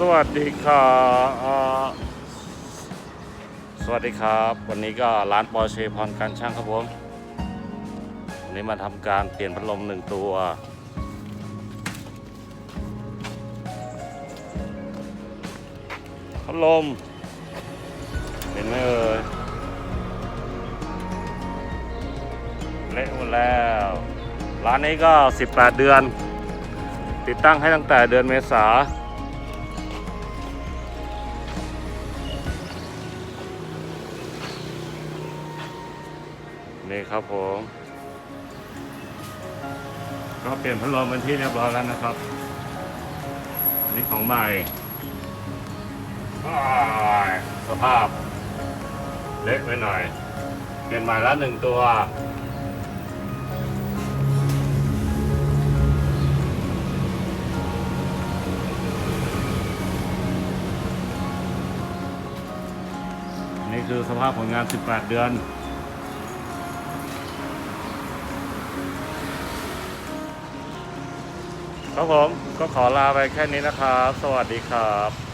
สวัสดีครับสวัสดีครับ วันนี้ก็ร้านปอเชพรการช่างครับผมวันนี้มาทำการเปลี่ยนพัดลมหนึ่งตัว พัดลม เห็นไหมเอ่ยเละหมดแล้ว ร้านนี้ก็ 18 เดือน ติดตั้งให้ตั้งแต่เดือนเมษา นี่ครับผม ก็เปลี่ยนพัดลมเป็นที่เรียบร้อยแล้วนะครับ อันนี้ของใหม่อ้ายสภาพ เล็กไปหน่อย เปลี่ยนใหม่แล้วหนึ่งตัวนี่คือสภาพผลงาน 18 เดือน ครับผมก็ขอลาไปแค่นี้นะครับ สวัสดีครับ